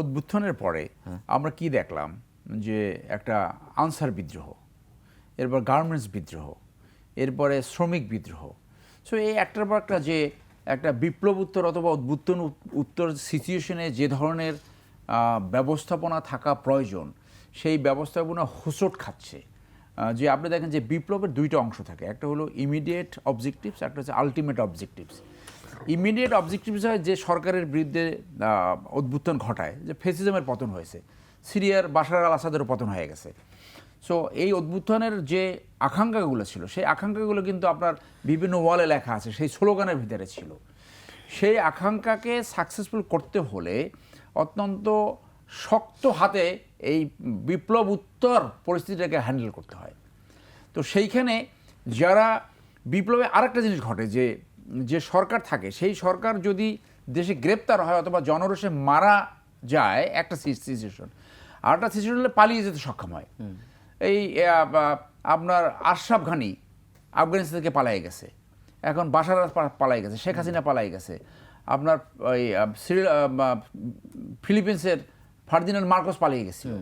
উদ্বুত্থনের পরে আমরা কি দেখলাম? যে একটা আনসার বিদ্রোহ, এরপর গার্মেন্টস বিদ্রোহ, এরপরে শ্রমিক বিদ্রোহ। সো এই একটার পর একটা যে একটা বিপ্লব উত্তর অথবা উদ্বুত্তন উত্তর সিচুয়েশনে যে ধরনের ব্যবস্থাপনা থাকা প্রয়োজন, সেই ব্যবস্থাপনা হোঁচট খাচ্ছে। যে আপনি দেখেন যে বিপ্লবের দুইটা অংশ থাকে। একটা হলো ইমিডিয়েট অবজেক্টিভস একটা হচ্ছে আলটিমেট অবজেক্টিভস ইমিডিয়েট অবজেক্টিভস হয় যে সরকারের বিরুদ্ধে আহ, ঘটায় যে ফেসিজমের পতন হয়েছে। সিরিয়ার বাশার আল আসাদেরও পতন হয়ে গেছে। সো এই উদ্বুত্থানের যে আকাঙ্ক্ষাগুলো ছিল সেই আকাঙ্ক্ষাগুলো কিন্তু আপনার বিভিন্ন ওয়ালে লেখা আছে সেই স্লোগানের ভিতরে ছিল। সেই আকাঙ্ক্ষাকে সাকসেসফুল করতে হলে অত্যন্ত শক্ত হাতে এই বিপ্লব উত্তর পরিস্থিতিটাকে হ্যান্ডেল করতে হয়। তো সেইখানে যারা বিপ্লবে আরেকটা জিনিস ঘটে যে যে সরকার থাকে সেই সরকার যদি দেশে গ্রেপ্তার হয় অথবা জনরোষে মারা যায় একটা সিচুয়েশন। আর একটা সিচুয়েশন হলে পালিয়ে যেতে সক্ষম হয়। এই আপনার আশরাফ ঘানি আফগানিস্তান থেকে পালাই গেছে। এখন বাসার পালাই গেছে শেখ হাসিনা পালাই গেছে। আপনার ওই ফিলিপিন্সের ফার্দিনান্ড মার্কোস পালিয়ে গেছিল।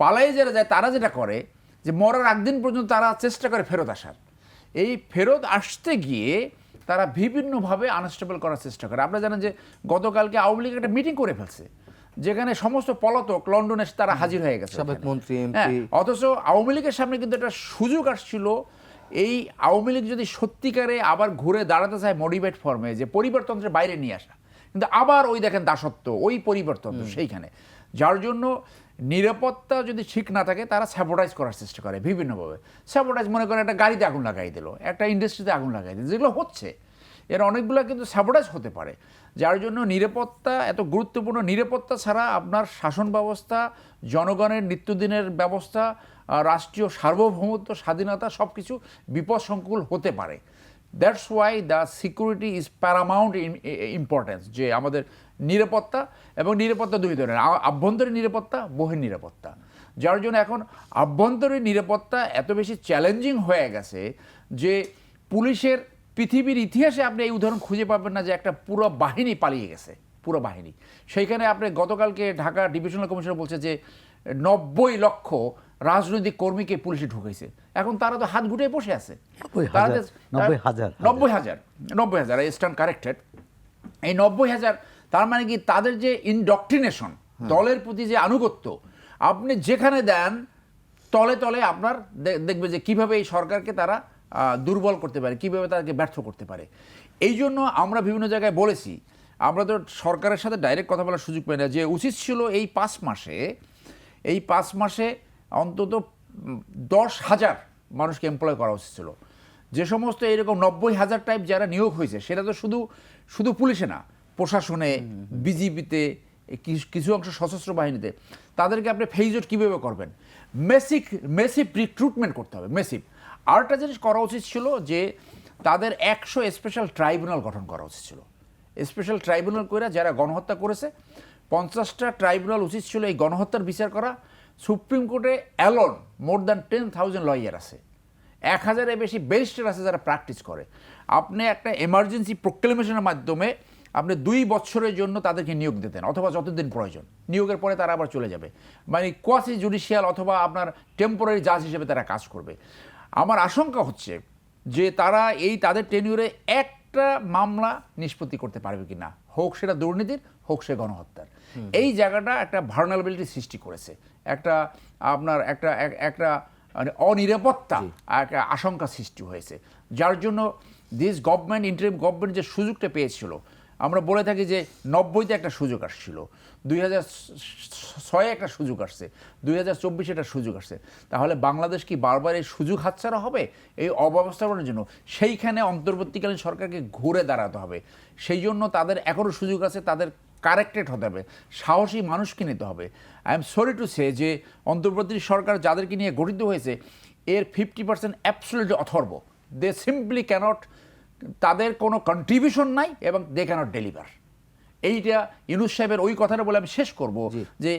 পালাই যারা যায় তারা যেটা করে যে মরার একদিন পর্যন্ত তারা চেষ্টা করে ফেরত আসার। এই ফেরত আসতে গিয়ে তারা বিভিন্নভাবে আনস্টেবল করার চেষ্টা করে। আপনারা জানেন যে গতকালকে আওয়ামী লীগ একটা মিটিং করে ফেলছে যেখানে সমস্ত পলাতক লন্ডনে তারা হাজির হয়ে গেছে সাবেক মন্ত্রী, হ্যাঁ, অথচ আওয়ামী লীগের সামনে কিন্তু একটা সুযোগ আসছিল এই আওয়ামী লীগ যদি সত্যিকারে আবার ঘুরে দাঁড়াতে চায় মডিফাইড ফর্মে যে পরিবারতন্ত্রের বাইরে নিয়ে আসা। কিন্তু আবার ওই দেখেন দাসত্ব ওই পরিবর্তন সেইখানে। যার জন্য নিরাপত্তা যদি ঠিক না থাকে, তারা স্যাবোটাইজ করার চেষ্টা করে বিভিন্নভাবে। স্যাবোটাইজ মনে করেন একটা গাড়িতে আগুন লাগাই দিল, একটা ইন্ডাস্ট্রিতে আগুন লাগাই দিল, যেগুলো হচ্ছে। এর অনেকগুলো কিন্তু স্যাবোটাইজ হতে পারে, যার জন্য নিরাপত্তা, এত গুরুত্বপূর্ণ নিরাপত্তা ছাড়া আপনার শাসন ব্যবস্থা, জনগণের নিত্যদিনের ব্যবস্থা রাষ্ট্রীয় সার্বভৌমত্ব, স্বাধীনতা সব কিছু বিপদসংকুল হতে পারে। That's why the security is paramount importance যে আমাদের নিরাপত্তা এবং নিরাপত্তা দুই ধরনের আভ্যন্তরীণ নিরাপত্তা, বহির নিরাপত্তা। যার জন্য এখন আভ্যন্তরীণ নিরাপত্তা এত বেশি চ্যালেঞ্জিং হয়ে গেছে যে পুলিশের পৃথিবীর ইতিহাসে আপনি এই উদাহরণ খুঁজে পাবেন না যে একটা পুরো বাহিনী পালিয়ে গেছে, পুরো বাহিনী। সেইখানে আপনি গতকালকে ঢাকা ডিভিশনাল কমিশনার বলছে যে নব্বই লক্ষ রাজনৈতিক কর্মীকে পুলিশে ঢুকেছে এখন তারা তো হাত গুটিয়ে বসে আছে। নব্বই হাজার, নব্বই হাজার। নব্বই হাজার নব্বই কারেক্টেড। এই নব্বই হাজার তার মানে কি তাদের যে ইনডক্ট্রিনেশন দলের প্রতি যে আনুগত্য আপনি যেখানে দেন তলে তলে আপনার দেখবে যে কীভাবে এই সরকারকে তারা আহ, দুর্বল করতে পারে কীভাবে তাদেরকে ব্যর্থ করতে পারে। এই জন্য আমরা বিভিন্ন জায়গায় বলেছি আমরা তো সরকারের সাথে ডাইরেক্ট কথা বলার সুযোগ পাই না যে উচিত ছিল এই পাঁচ মাসে এই পাঁচ মাসে অন্তত দশ হাজার মানুষকে এমপ্লয় করা উচিত ছিল। যে সমস্ত এরকম নব্বই হাজার টাইপ যারা নিয়োগ হয়েছে সেটা তো শুধু শুধু পুলিশে না প্রশাসনে বিজিবিতে কিছু অংশ সশস্ত্র বাহিনীতে তাদেরকে আপনি ফেইজট কীভাবে করবেন? মেসিক মেসিভ রিক্রুটমেন্ট করতে হবে মেসিভ আরেকটা জিনিস করা উচিত ছিল যে তাদের একশো স্পেশাল ট্রাইব্যুনাল গঠন করা উচিত ছিল। স্পেশাল ট্রাইব্যুনাল করে যারা গণহত্যা করেছে পঞ্চাশটা ট্রাইব্যুনাল উচিত ছিল এই গণহত্যার বিচার করা সুপ্রিম কোর্টে alone more than ten thousand lawyer আছে। এক হাজারের বেশি ব্যারিস্টার আছে যারা প্র্যাকটিস করে। আপনি একটা এমার্জেন্সি প্রোক্লেমেশনের মাধ্যমে আপনি দুই বছরের জন্য তাদেরকে নিয়োগ দিতেন অথবা যতদিন প্রয়োজন। নিয়োগের পরে তারা আবার চলে যাবে। মানে কোয়াসি জুডিশিয়াল অথবা আপনার টেম্পোরারি জাজ হিসেবে তারা কাজ করবে। আমার আশঙ্কা হচ্ছে যে তারা এই তাদের টেনিউরে একটা মামলা নিষ্পত্তি করতে পারবে কি না হোক সেটা দুর্নীতির হোক সে গণহত্যার। এই জায়গাটা একটা ভার্নাবিলিটি সৃষ্টি করেছে। একটা আপনার একটা একটা মানে অনিরাপত্তা একটা আশঙ্কা সৃষ্টি হয়েছে। যার জন্য দিস গভর্নমেন্ট ইন্টারিম গভর্নমেন্ট যে সুযোগটা পেয়েছিল আমরা বলে থাকি যে নব্বইতে একটা সুযোগ আসছিল, দুই হাজার ছয়ে একটা সুযোগ আসছে, দুই হাজার চব্বিশে একটা সুযোগ আসছে। তাহলে বাংলাদেশ কি বারবার এই সুযোগ হাতছাড়া হবে? এই অব্যবস্থাপনার জন্য। সেইখানে অন্তর্বর্তীকালীন সরকারকে ঘুরে দাঁড়াতে হবে। সেই জন্য তাদের এখনও সুযোগ আছে, তাদের কারেক্টেড হতে হবে। সাহসী মানুষকে নিতে হবে। I am sorry to say যে অন্তর্বর্তী সরকার যাদেরকে নিয়ে গঠিত হয়েছে, এর ফিফটি পার্সেন্ট অ্যাবসোলিউটলি অথর্ব। দে সিম্পলি ক্যানট তাদের কোনো কন্ট্রিবিউশন নাই এবং দে ক্যানট ডেলিভার এইটা ইউনুস সাহেবের ওই কথাটা বলে আমি শেষ করব যে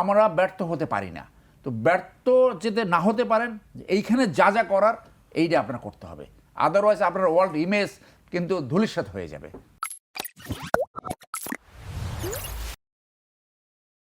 আমরা ব্যর্থ হতে পারি না। তো ব্যর্থ যেতে না হতে পারেন এইখানে যা যা করার এইটা আপনার করতে হবে। আদারওয়াইজ আপনার ওয়ার্ল্ড ইমেজ কিন্তু ধূলিসাৎ হয়ে যাবে।